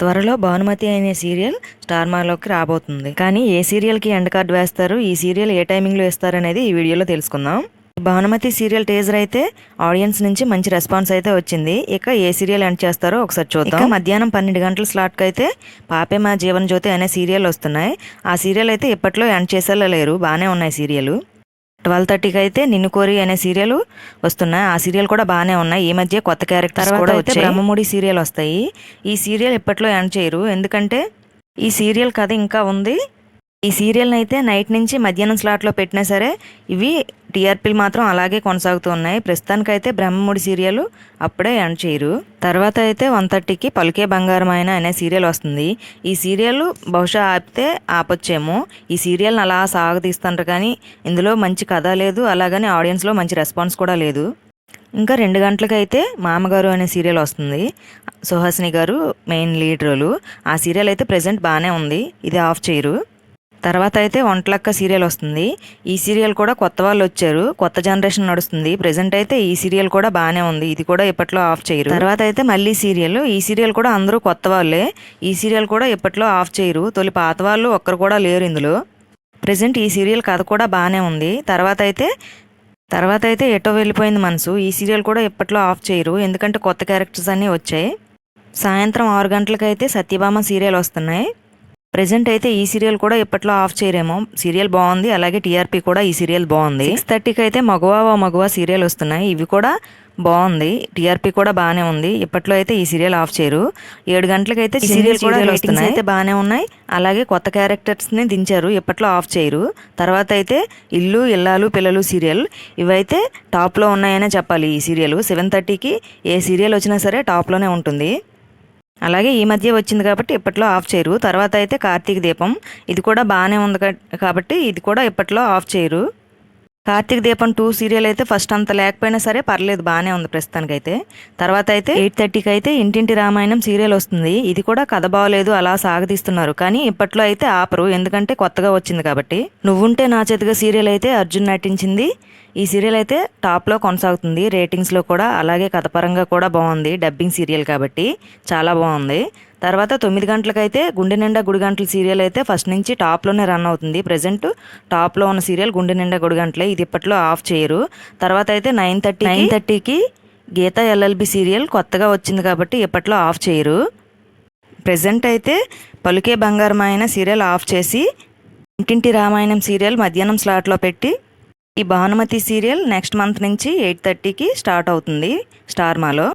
త్వరలో భానుమతి అనే serial star మాలోకి రాబోతుంది. కానీ ఏ సీరియల్కి ఎండ్ కార్డ్ వేస్తారు? ఈ సీరియల్ ఏ టైమింగ్లో వేస్తారు అనేది ఈ వీడియోలో తెలుసుకుందాం. భానుమతి సీరియల్ టేజర్ అయితే ఆడియన్స్ నుంచి మంచి రెస్పాన్స్ అయితే వచ్చింది. ఇక ఏ సీరియల్ ఎండ్ చేస్తారో ఒకసారి చూద్దాం. మధ్యాహ్నం పన్నెండు గంటల స్లాట్కి అయితే పాపే మా జీవన జ్యోతి అనే సీరియల్ వస్తున్నాయి. ఆ సీరియల్ అయితే ఇప్పట్లో ఎండ్ చేసేలా లేరు. బాగానే ఉన్నాయి సీరియల్. ట్వెల్వ్ థర్టీకి అయితే నిన్ను కోరి అనే సీరియల్ వస్తున్నాయి. ఆ సీరియల్ కూడా బాగానే ఉన్నాయి. ఈ మధ్య కొత్త క్యారెక్టర్స్ కూడా అయితే బ్రహ్మముడి సీరియల్ వస్తాయి. ఈ సీరియల్ ఇప్పట్లో ఎండ్ చేయరు. ఎందుకంటే ఈ సీరియల్ కథ ఇంకా ఉంది. ఈ సీరియల్ని అయితే నైట్ నుంచి మధ్యాహ్నం స్లాట్లో పెట్టినా సరే ఇవి టీఆర్పీలు మాత్రం అలాగే కొనసాగుతూ ఉన్నాయి. ప్రస్తుతానికైతే బ్రహ్మముడి సీరియల్ అప్పుడే ఎండ్ చేయరు. తర్వాత అయితే వన్ థర్టీకి పలుకే బంగారం ఆయన అనే సీరియల్ వస్తుంది. ఈ సీరియల్ బహుశా ఆపితే ఆపొచ్చేమో. ఈ సీరియల్ని అలా సాగతీస్తుంటారు కానీ ఇందులో మంచి కథ లేదు. అలాగని ఆడియన్స్లో మంచి రెస్పాన్స్ కూడా లేదు. ఇంకా రెండు గంటలకైతే మామగారు అనే సీరియల్ వస్తుంది. సుహాసిని గారు మెయిన్ లీడ్ రోలు ఆ సీరియల్ అయితే ప్రజెంట్ బాగానే ఉంది. ఇది ఆఫ్ చేయరు. తర్వాత అయితే వంటలక్క సీరియల్ వస్తుంది. ఈ సీరియల్ కూడా కొత్త వాళ్ళు వచ్చారు. కొత్త జనరేషన్ నడుస్తుంది. ప్రెసెంట్ అయితే ఈ సీరియల్ కూడా బాగానే ఉంది. ఇది కూడా ఇప్పట్లో ఆఫ్ చేయరు. తర్వాత అయితే మళ్ళీ సీరియల్. ఈ సీరియల్ కూడా అందరూ కొత్త వాళ్ళే. ఈ సీరియల్ కూడా ఇప్పట్లో ఆఫ్ చేయరు. తొలి పాత వాళ్ళు ఒక్కరు కూడా లేరు ఇందులో. ప్రజెంట్ ఈ సీరియల్ కథ కూడా బాగానే ఉంది. తర్వాత అయితే తర్వాత అయితే ఎటో వెళ్ళిపోయింది మనసు. ఈ సీరియల్ కూడా ఇప్పట్లో ఆఫ్ చేయరు. ఎందుకంటే కొత్త క్యారెక్టర్స్ అన్నీ వచ్చాయి. సాయంత్రం ఆరు గంటలకైతే సత్యభామ సీరియల్ వస్తున్నాయి. ప్రజెంట్ అయితే ఈ సీరియల్ కూడా ఇప్పట్లో ఆఫ్ చేయరేమో. సీరియల్ బాగుంది అలాగే టీఆర్పీ కూడా ఈ సీరియల్ బాగుంది. సిక్స్ థర్టీకి అయితే మగవా మగవా సీరియల్ వస్తున్నాయి. ఇవి కూడా బాగుంది. టీఆర్పీ కూడా బాగానే ఉంది. ఇప్పట్లో అయితే ఈ సీరియల్ ఆఫ్ చేయరు. ఏడు గంటలకైతే సీరియల్ కూడా వస్తున్నాయి అయితే బాగానే ఉన్నాయి. అలాగే కొత్త క్యారెక్టర్స్ని దించారు. ఇప్పట్లో ఆఫ్ చేయరు. తర్వాత అయితే ఇల్లు ఇల్లాలు పిల్లలు సీరియల్ ఇవైతే టాప్లో ఉన్నాయనే చెప్పాలి ఈ సీరియల్. సెవెన్ థర్టీకి ఏ సీరియల్ వచ్చినా సరే టాప్లోనే ఉంటుంది. అలాగే ఈ మధ్య వచ్చింది కాబట్టి ఇప్పట్లో ఆఫ్ చేయరు. తర్వాత అయితే కార్తీక దీపం. ఇది కూడా బాగానే ఉంది కాబట్టి ఇది కూడా ఇప్పట్లో ఆఫ్ చేయరు. కార్తీక దీపం టూ సీరియల్ అయితే ఫస్ట్ అంత లేకపోయినా సరే పర్లేదు బాగానే ఉంది ప్రస్తుతానికైతే. తర్వాత అయితే ఎయిట్ థర్టీకి అయితే ఇంటింటి రామాయణం సీరియల్ వస్తుంది. ఇది కూడా కథ బాగలేదు అలా సాగదీస్తున్నారు. కానీ ఇప్పట్లో అయితే ఆపరు ఎందుకంటే కొత్తగా వచ్చింది కాబట్టి. నువ్వుంటే నా చేతిగా సీరియల్ అయితే అర్జున్ నటించింది. ఈ సీరియల్ అయితే టాప్లో కొనసాగుతుంది. రేటింగ్స్లో కూడా అలాగే కథపరంగా కూడా బాగుంది. డబ్బింగ్ సీరియల్ కాబట్టి చాలా బాగుంది. తర్వాత తొమ్మిది గంటలకైతే గుండె నిండా గుడి గంటల సీరియల్ అయితే ఫస్ట్ నుంచి టాప్లోనే రన్ అవుతుంది. ప్రజెంట్ టాప్లో ఉన్న సీరియల్ గుండె నిండా గుడి గంటలే. ఇది ఇప్పట్లో ఆఫ్ చేయరు. తర్వాత అయితే నైన్ థర్టీ నైన్ థర్టీకి గీత ఎల్ఎల్బి సీరియల్ కొత్తగా వచ్చింది కాబట్టి ఇప్పట్లో ఆఫ్ చేయరు. ప్రజెంట్ అయితే పలుకే బంగారం అయిన సీరియల్ ఆఫ్ చేసి ఇంటింటి రామాయణం సీరియల్ మధ్యాహ్నం స్లాట్లో పెట్టి ఈ భానుమతి సీరియల్ నెక్స్ట్ మంత్ నుంచి ఎయిట్ థర్టీకి స్టార్ట్ అవుతుంది స్టార్ మాలో.